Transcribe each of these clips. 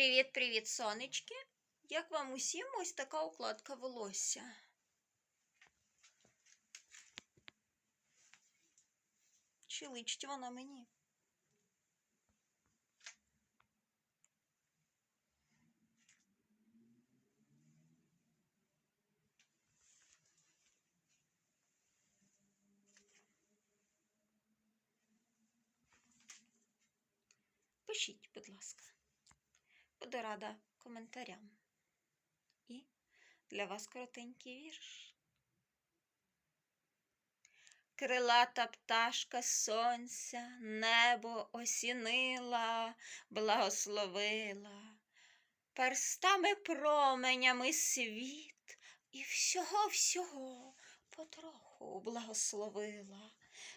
Привіт-привіт, сонечки! Як вам усім ось така укладка волосся? Чи личить вона мені? Пишіть, будь ласка. Буду рада коментарям. І для вас коротенький вірш. Крилата пташка сонця, небо осінила, благословила, перстами променями світ і всього-всього потроху благословила.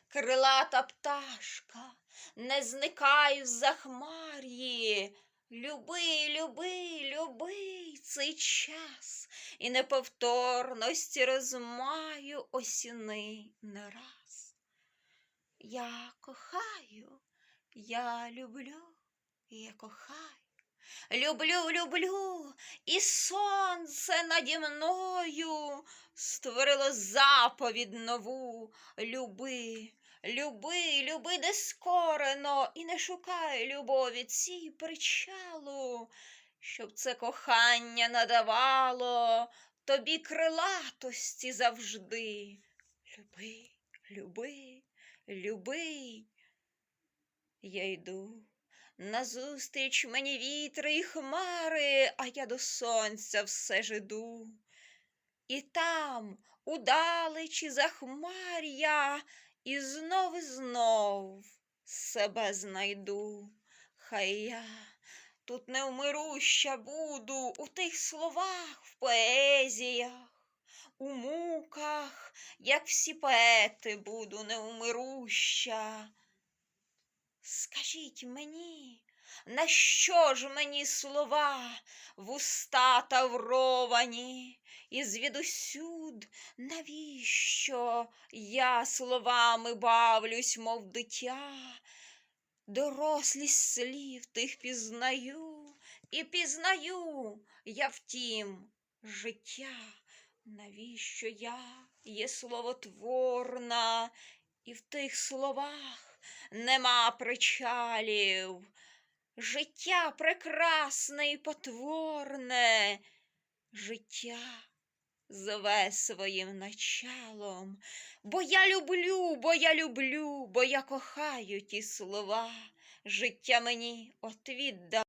Крилата пташка, не зникай в захмар'ї, Люби, любий, любий цей час і неповторності розмаю осіни не раз. Я кохаю, я люблю, я кохаю, люблю, люблю, і сонце наді мною створило заповідь нову. Люби, люби, люби нескорено, і не шукай любові цій причалу, щоб це кохання надавало тобі крилатості завжди. Люби, люби, люби. Я йду. Назустріч мені вітри і хмари, а я до сонця все ж іду. І там, удалечі захмар'я, і знов і знов себе знайду. Хай я тут невмируща буду у тих словах, в поезіях, у муках, як всі поети буду невмируща. Скажіть мені, на що ж мені слова вуста тавровані, і звідусюд, навіщо я словами бавлюсь, мов дитя, дорослість слів тих пізнаю, і пізнаю я втім життя, навіщо я є словотворна, і в тих словах нема причалів. Життя прекрасне і потворне, життя зве своїм началом, бо я люблю, бо я люблю, бо я кохаю ті слова. Життя мені от віддавай.